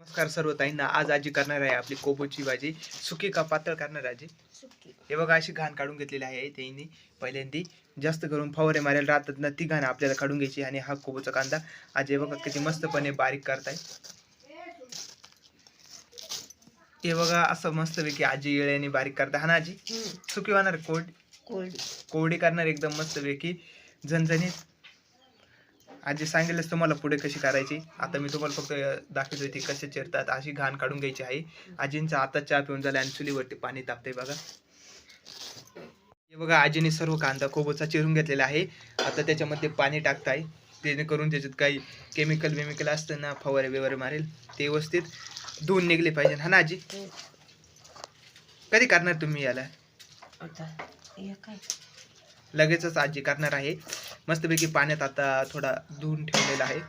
नमस्कार सर्व ताईंना. आज आजी करणार आहे आपली कोबोची भाजी. सुकी का पातळ करणार आजी? हे बघा अशी घाण काढून घेतलेली आहे त्यांनी पहिल्यांदी जास्त करून फवारे मारायला राहतात ना ती घाण आपल्याला काढून घ्यायची आणि हा कोबोचा कांदा आज हे बघा किती मस्तपणे बारीक करताय. हे बघा असं मस्तपैकी आजी येळ्याने बारीक करता हा ना आजी? सुकी होणार कोड कोरडी करणार एकदम मस्तपैकी. झणझणीत आजी सांगेलच तुम्हाला पुढे कशी करायची. आता मी तुम्हाला फक्त दाखवतोय ती कसे चिरतात. अशी घाण काढून घ्यायची आहे आजींचा आता चहा पिऊन झाला आणि चुलीवरती पाणी तापतंय बघा. हे बघा आजीने सर्व कांदा कोबोचा चिरून घेतलेला आहे. आता त्याच्यामध्ये पाणी टाकताय. जेणेकरून त्याच्यात काही केमिकल बिमिकल असतं ना फवारे बिवारे मारेल. ते व्यवस्थित धुवून निघले पाहिजे. हा ना आजी? कधी करणार तुम्ही याला? लगेचच आजी करणार आहे. मस्तपैकी पाण्यात आता थोडा धुवून ठेवलेला आहे.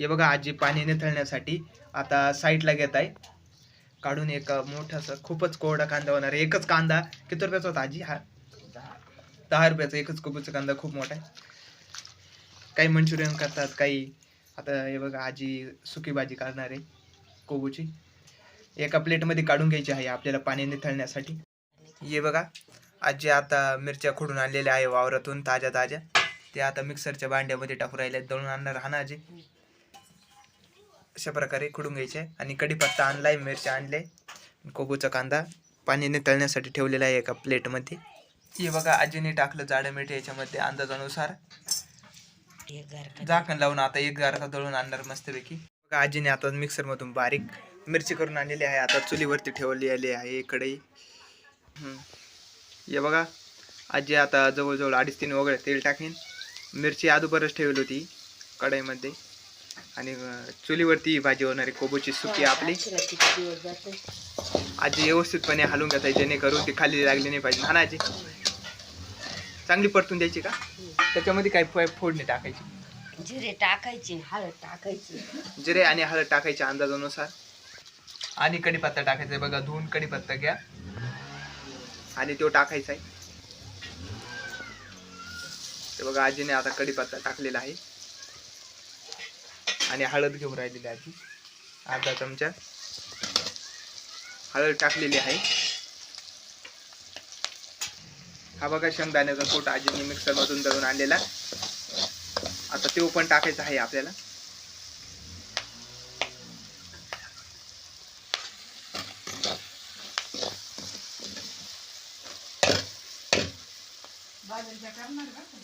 हे बघा आजी पाणी निथळण्यासाठी आता साईडला घेत आहे. काढून एक मोठासा खूपच कोरडा कांदा होणार आहे. एकच कांदा किती रुपयाचा होता आजी? हा दहा. रुपयाचा एकच कोबीचा कांदा खूप मोठा आहे. काही मंचुरियन करतात काही आता हे बघा आजी सुकी भाजी करणार आहे कोबूची. एका प्लेटमध्ये काढून घ्यायची आहे आपल्याला पाणी निथळण्यासाठी. हे बघा आजी आता मिरच्या खोडून आणलेल्या आहे वावरातून ताज्या ताज्या. ते आता मिक्सरच्या भांड्यामध्ये टाकून राहिल्या दळून आणणार हा ना आजी? अशा प्रकारे खुडून घ्यायचे. आणि कढीपत्ता आणलाय मिरच्या आणले. कोबूचा कांदा पाण्याने तळण्यासाठी ठेवलेला आहे एका प्लेटमध्ये. हे बघा आजीने टाकलं जाडं मीठ याच्यामध्ये अंदाजानुसार. झाकण लावून आता एक गारचा दळून आणणार मस्तपैकी. बघा आजीने आता मिक्सरमधून बारीक मिरची करून आणलेली आहे. आता चुलीवरती ठेवली आली आहे कढई. हम्म. हे बघा. आजी आता जवळजवळ अडीच तीन वगैरे तेल टाकीन. मिरची अगोदरच ठेवली होती कढईमध्ये. आणि चुलीवरती भाजी होणार कोबूची सुकी आपली. आजी व्यवस्थितपणे हलवून घेता जेणेकरून ती खाली लागली नाही पाहिजे. ना आजी? चांगली परतून द्यायची का? त्याच्यामध्ये काय फोडणी टाकायची? जिरे टाकायचे हळद टाकायची. जिरे आणि हळद टाकायच्या अंदाजानुसार. आणि कढीपत्ता टाकायचा बघा. धुवून कढीपत्ता घ्या. आणि तो टाकायचा आहे. ते बघा आजीने आता कढीपत्ता टाकलेला आहे. आणि हळद घेऊन राहिलेली आजी. अर्धा चमचा हळद टाकलेली आहे. हा बघा शेंगदाण्याचा कोट आजीने मिक्सरमधून दळून आणलेला. आता तो पण टाकायचा आहे आपल्याला.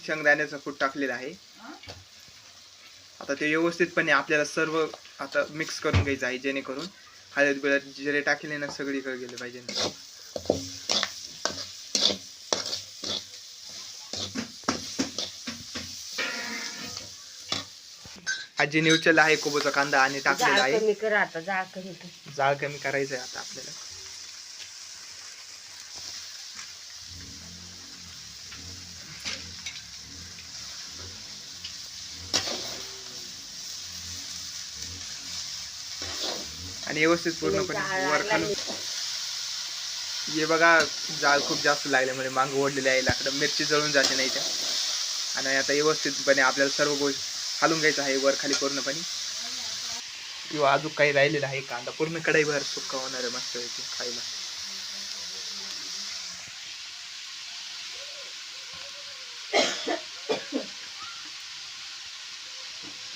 शेंगदाण्याचा कूट टाकलेला आहे. आता ते व्यवस्थितपणे आपल्याला सर्व आता मिक्स करून घ्यायचं आहे जेणेकरून हळद बिळद जिरे टाकले ना सगळीकडे गेले पाहिजे. ना आजीने उचलला आहे कोबोचा कांदा आणि टाकलेला आहे. जाळ कमी करायचं आहे आता आपल्याला. आणि व्यवस्थित पूर्णपणे वर खालून लागली. हे बघा जाळ खूप जास्त लागल्यामुळे मांग ओढलेले आहे लाकडं मिरची जळून जाते नाही त्या आणि आता व्यवस्थितपणे आपल्याला सर्व गोष्ट हालून घ्यायचं आहे वर खाली पूर्णपणे. किंवा अजून काही राहिलेलं आहे कांदा पूर्ण कढईभर सुक्का होणार आहे मस्त खायला.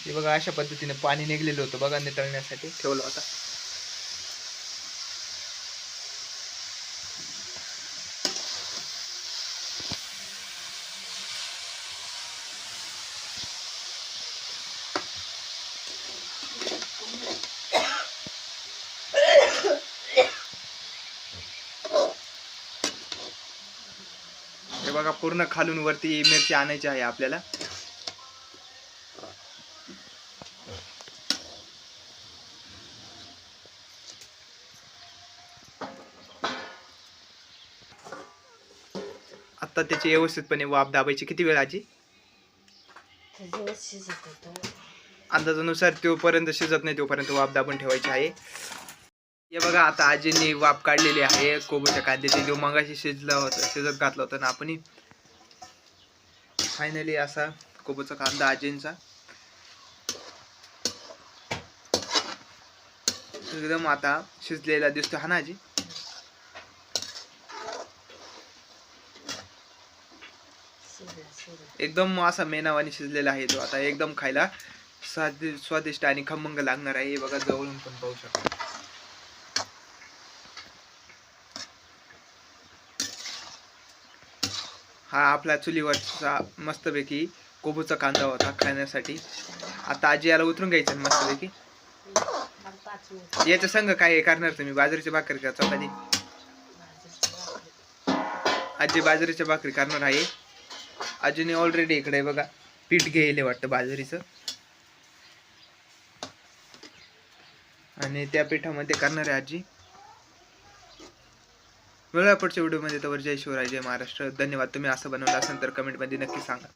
हे बघा अशा पद्धतीने पाणी निघलेलं होतं बघा नितळण्यासाठी ठेवलं होता. बघा पूर्ण खालून वरती मिरची आणायची आहे आपल्याला. आता त्याची व्यवस्थितपणे वाफ दाबायची. किती वेळ आजी? अंदाजानुसार तोपर्यंत शिजत नाही तोपर्यंत वाफ दाबून ठेवायची आहे. हे बघा आता आजींनी वाफ काढलेली आहे. कोबूच्या कांद्याची जो मगाशी शिजलं होतं शिजत घातलं होतं ना आपण फायनली असा कोबूचा कांदा आजींचा. एकदम आता शिजलेला दिसतो हा ना आजी? एकदम असा मेनावाने शिजलेला आहे तो. आता एकदम खायला स्वादि स्वादिष्ट आणि खमंग लागणार आहे. हे बघा जवळून पण पाहू शकता. हा आपला चुलीवरचा मस्तपैकी कोबूचा कांदा होता खाण्यासाठी. आता आजी याला उतरून घ्यायचं ना मस्तपैकी. याचं याच्या संग काय करणार तुम्ही? बाजरीची भाकरी का चपाती? आजी बाजरीच्या भाकरी करणार आहे. आजीने ऑलरेडी इकडे बघा पीठ घ्यायले वाटतं बाजरीचं. आणि त्या पिठामध्ये करणार आहे आजी. वेगळ्या पुढच्या व्हिडिओमध्ये तर जय शिवराय जय महाराष्ट्र. धन्यवाद. तुम्ही असं बनवलं असेल तर कमेंटमध्ये नक्की सांगा.